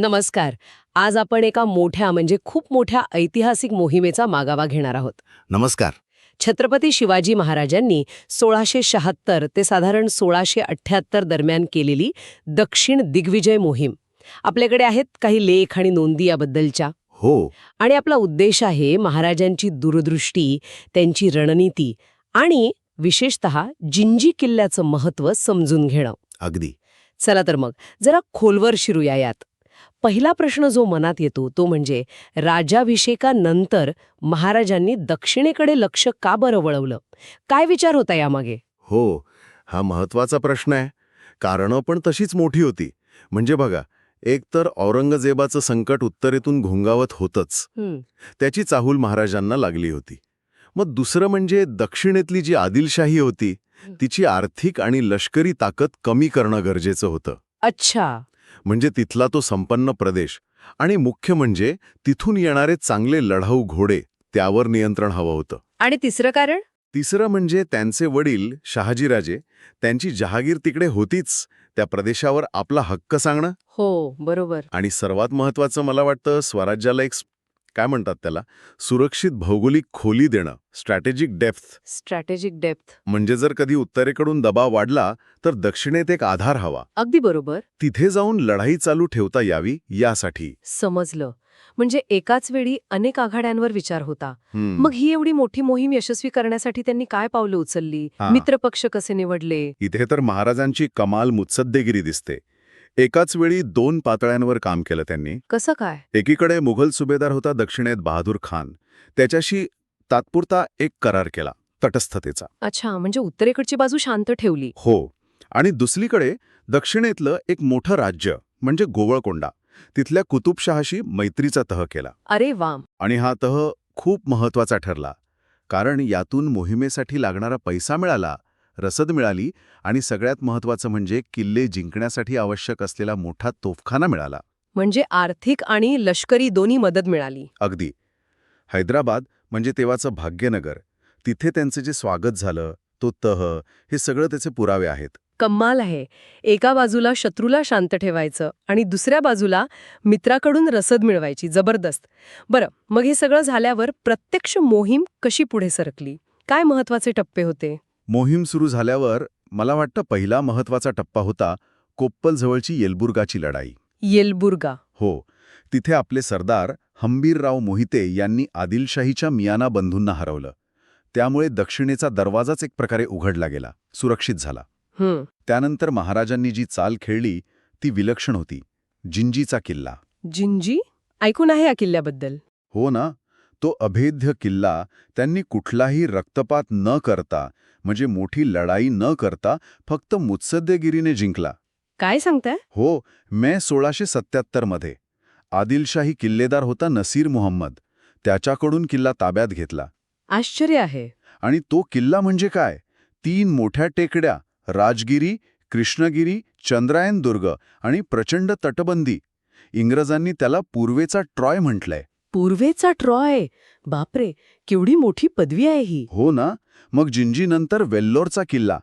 नमस्कार. आज आपण एका मोठ्या म्हणजे खूप मोठ्या ऐतिहासिक मोहिमेचा मागावा घेणार आहोत. नमस्कार. छत्रपती शिवाजी महाराजांनी सोळाशे शहात्तर ते साधारण सोळाशे अठ्ठ्याहत्तर दरम्यान केलेली दक्षिण दिग्विजय मोहीम. आपल्याकडे आहेत काही लेख आणि नोंदी याबद्दलच्या. हो. आणि आपला उद्देश आहे महाराजांची दूरदृष्टी त्यांची रणनीती आणि विशेषत जिंजी किल्ल्याचं महत्त्व समजून घेणं. अगदी. चला तर मग जरा खोलवर शिरूया यात. पहिला प्रश्न जो मनात येतो तो म्हणजे राजाभिषेकानंतर महाराजांनी दक्षिणेकडे लक्ष का बरं वळवलं? काय विचार होता यामागे? हो हा महत्त्वाचा प्रश्न आहे. कारणं पण तशीच मोठी होती. म्हणजे बघा एक तर औरंगजेबाचं संकट उत्तरेतून घोंगावत होतंच. त्याची चाहूल महाराजांना लागली होती. मग दुसरं म्हणजे दक्षिणेतली जी आदिलशाही होती तिची आर्थिक आणि लष्करी ताकद कमी करणं गरजेचं होतं. अच्छा. म्हणजे तिथला तो संपन्न प्रदेश. आणि मुख्य म्हणजे तिथून येणारे चांगले लढाऊ घोडे त्यावर नियंत्रण हवं होतं. आणि तिसरं कारण? तिसरं म्हणजे त्यांचे वडील शहाजीराजे त्यांची जहागीर तिकडे होतीच त्या प्रदेशावर आपला हक्क सांगणं. हो बरोबर. आणि सर्वात महत्वाचं मला वाटतं स्वराज्याला एक काय म्हणतात त्याला? सुरक्षित भौगोलिक खोली देणं स्ट्रॅटेजिक डेप्थ स्ट्रॅटेजिक डेप्थ म्हणजे जर कधी उत्तरेकडून दबाव वाढला तर दक्षिणेत एक आधार हवा. अगदी बरोबर. तिथे जाऊन लढाई चालू ठेवता यावी यासाठी. समजलं. म्हणजे एकाच वेळी अनेक आघाड्यांवर विचार होता. मग ही एवढी मोठी मोहीम यशस्वी करण्यासाठी त्यांनी काय पावलं उचलली. मित्रपक्ष कसे निवडले? इथे तर महाराजांची कमाल मुत्सद्देगिरी दिसते. एकाच वेळी दोन पातळ्यांवर काम केलं त्यांनी. कसं काय? एकीकडे मुघल सुभेदार होता दक्षिणेत बहादूर खान. त्याच्याशी तात्पुरता एक करार केला तटस्थतेचा. अच्छा म्हणजे उत्तरेकडची बाजू शांत ठेवली. हो. आणि दुसरीकडे दक्षिणेतलं एक मोठं राज्य म्हणजे गोवळकोंडा. तिथल्या कुतुबशहाशी मैत्रीचा तह केला. अरे वाम आणि हा तह खूप महत्त्वाचा ठरला. कारण यातून मोहिमेसाठी लागणारा पैसा मिळाला रसद मिळाली आणि सगळ्यात महत्वाचं म्हणजे किल्ले जिंकण्यासाठी आवश्यक असलेला मोठा तोफखाना मिळाला. म्हणजे आर्थिक आणि लष्करी दोन्ही मदत मिळाली. अगदी. हैदराबाद म्हणजे तेव्हाचं भाग्यनगर. तिथे त्यांचं जे स्वागत झालं तो तह हे सगळं त्याचे पुरावे आहेत. कम्माल आहे. एका बाजूला शत्रूला शांत ठेवायचं आणि दुसऱ्या बाजूला मित्राकडून रसद मिळवायची जबरदस्त. बरं मग हे सगळं झाल्यावर प्रत्यक्ष मोहीम कशी पुढे सरकली? काय महत्त्वाचे टप्पे होते? मोहीम सुरू झाल्यावर मला वाटतं पहिला महत्त्वाचा टप्पा होता कोप्पलजवळची येलबुर्गाची लढाई. येलबुर्गा. हो तिथे आपले सरदार हंबीरराव मोहिते यांनी आदिलशाहीच्या मियाना बंधूंना हरवलं. त्यामुळे दक्षिणेचा दरवाजाच एक प्रकारे उघडला गेला सुरक्षित झाला. त्यानंतर महाराजांनी जी चाल खेळली ती विलक्षण होती जिंजीचा किल्ला. जिंजी? ऐकून आहे या किल्ल्याबद्दल. हो ना. तो अभेद्य किल्ला त्यांनी कुठलाही रक्तपात न करता म्हणजे मोठी लढाई न करता फक्त मुत्सद्देगिरीने जिंकला. काय सांगताय? हो मे सोळाशे सत्याहत्तरमध्ये आदिलशाही किल्लेदार होता नसीर मुहम्मद. त्याच्याकडून किल्ला ताब्यात घेतला. आश्चर्य आहे. आणि तो किल्ला म्हणजे काय? तीन मोठ्या टेकड्या राजगिरी कृष्णगिरी चंद्रायन दुर्ग आणि प्रचंड तटबंदी. इंग्रजांनी त्याला पूर्वेचा ट्रॉय म्हटलंय. पूर्वेचा ट्रॉय. बापरे केवढी मोठी पदवी आहे ही. हो ना मग जिंजीनंतर वेल्लोरचा किल्ला.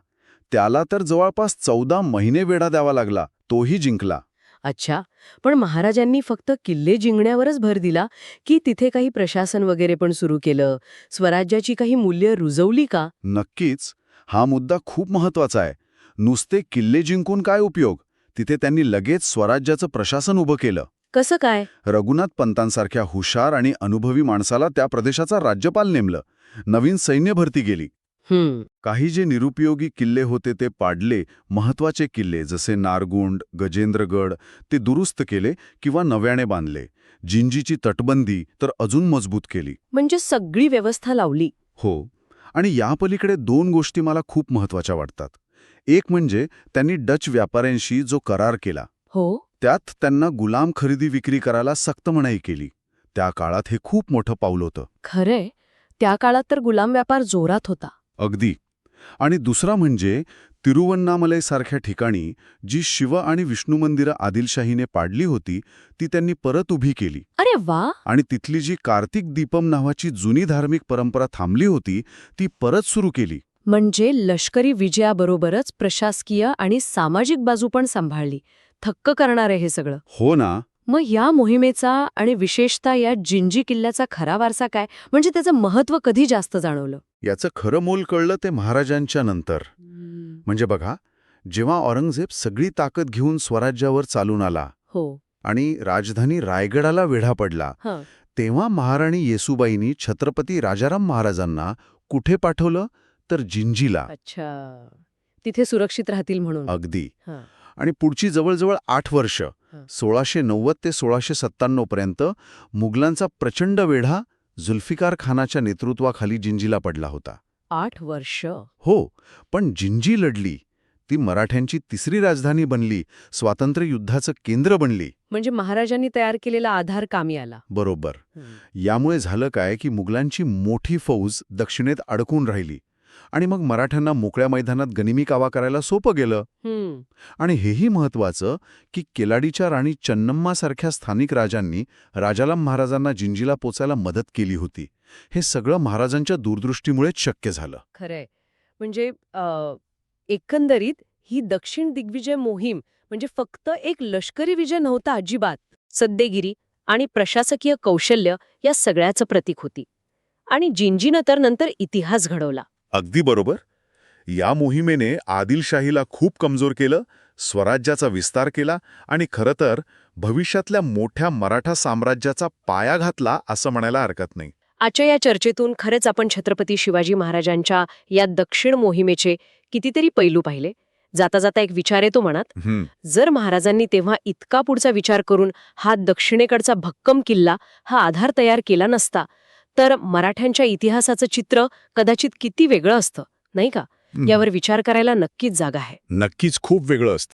त्याला तर जवळपास चौदा महिने वेढा द्यावा लागला तोही जिंकला. अच्छा पण महाराजांनी फक्त किल्ले जिंकण्यावरच भर दिला की तिथे काही प्रशासन वगैरे पण सुरू केलं? स्वराज्याची काही मूल्य रुजवली का? नक्कीच हा मुद्दा खूप महत्त्वाचा आहे. नुसते किल्ले जिंकून काय उपयोग? तिथे त्यांनी लगेच स्वराज्याचं प्रशासन उभं केलं. कसं काय? रघुनाथ पंतांसारख्या हुशार आणि अनुभवी माणसाला त्या प्रदेशाचा राज्यपाल नेमलं. नवीन सैन्य भरती गेली. काही जे निरुपयोगी किल्ले होते ते पाडले महत्त्वाचे किल्ले जसे नारगुंड गजेंद्रगड ते दुरुस्त केले किंवा नव्याने बांधले. जिंजीची तटबंदी तर अजून मजबूत केली. म्हणजे सगळी व्यवस्था लावली. हो. आणि यापलीकडे दोन गोष्टी मला खूप महत्त्वाच्या वाटतात. एक म्हणजे त्यांनी डच व्यापाऱ्यांशी जो करार केला. हो. त्यात त्यांना गुलाम खरेदी विक्री करायला सक्त मनाई केली. त्या काळात हे खूप मोठं पाऊल होतं. खरंय. त्या काळात तर गुलाम व्यापार जोरात होता. अगदी. आणि दुसरा म्हणजे तिरुवन्नामलैसारख्या ठिकाणी जी शिव आणि विष्णू मंदिरं आदिलशाहीने पाडली होती ती त्यांनी परत उभी केली. अरे वा! आणि तिथली जी कार्तिक दीपम नावाची जुनी धार्मिक परंपरा थांबली होती ती परत सुरू केली. म्हणजे लष्करी विजयाबरोबरच प्रशासकीय आणि सामाजिक बाजू पण सांभाळली. थक्क करणार आहे हे सगळं. हो ना. मग या मोहिमेचा आणि विशेषतः या जिंजी किल्ल्याचा खरा वारसा काय? म्हणजे त्याचं महत्त्व कधी जास्त जाणवलं? याचं खरं मोल कळलं ते महाराजांच्या नंतर. म्हणजे बघा जेव्हा औरंगजेब सगळी ताकद घेऊन स्वराज्यावर चालून आला हो. आणि राजधानी रायगडाला वेढा पडला हं. तेव्हा महाराणी येसुबाईंनी छत्रपती राजाराम महाराजांना कुठे पाठवलं? तर जिंजीला. अच्छा. तिथे सुरक्षित राहतील म्हणून. अगदी. हं. आणि पुढची जवळजवळ आठ वर्ष. सोळाशे नव्वद ते सोळाशे सत्त्याण्णव पर्यंत मुघलांचा प्रचंड वेढा जुल्फिकार खानाच्या नेतृत्वाखाली जिंजीला पडला होता. आठ वर्ष? हो पण जिंजी लढली ती मराठ्यांची तिसरी राजधानी बनली स्वातंत्र्य युद्धाचं केंद्र बनली. म्हणजे महाराजांनी तयार केलेला आधार कामी आला बरोबर यामुळे झालं काय की मुघलांची मोठी फौज दक्षिणेत अडकून राहिली. आणि मग मराठ्यांना मोकळ्या मैदानात गनिमी कावा करायला सोपं गेलं. आणि हेही महत्वाचं की केलाडीच्या राणी चन्नम्मासारख्या स्थानिक राजांनी राजाराम महाराजांना जिंजीला पोचायला मदत केली होती. हे सगळं महाराजांच्या दूरदृष्टीमुळेच शक्य झालं. खरंय. म्हणजे एकंदरीत ही दक्षिण दिग्विजय मोहीम म्हणजे फक्त एक लष्करी विजय नव्हता अजिबात. सद्देगिरी आणि प्रशासकीय कौशल्य या सगळ्याचं प्रतीक होती. आणि जिंजीनं तर नंतर इतिहास घडवला. अगदी बरोबर. या मोहिमेने आदिलशाहीला खूप कमजोर केलं स्वराज्याचा विस्तार केला आणि खरं तर भविष्यातल्या मोठ्या मराठा साम्राज्याचा पाया घातला असं म्हणायला हरकत नाही. आजच्या या चर्चेतून खरंच आपण छत्रपती शिवाजी महाराजांच्या या दक्षिण मोहिमेचे कितीतरी पैलू पाहिले. जाता जाता एक विचार येतो मनात. हं, जर महाराजांनी तेव्हा इतका पुढचा विचार करून हा दक्षिणेकडचा भक्कम किल्ला हा आधार तयार केला नसता तर मराठ्यांच्या इतिहासाचं चित्र कदाचित किती वेगळं असतं नाही का. यावर विचार करायला नक्कीच जागा आहे. नक्कीच खूप वेगळं असतं.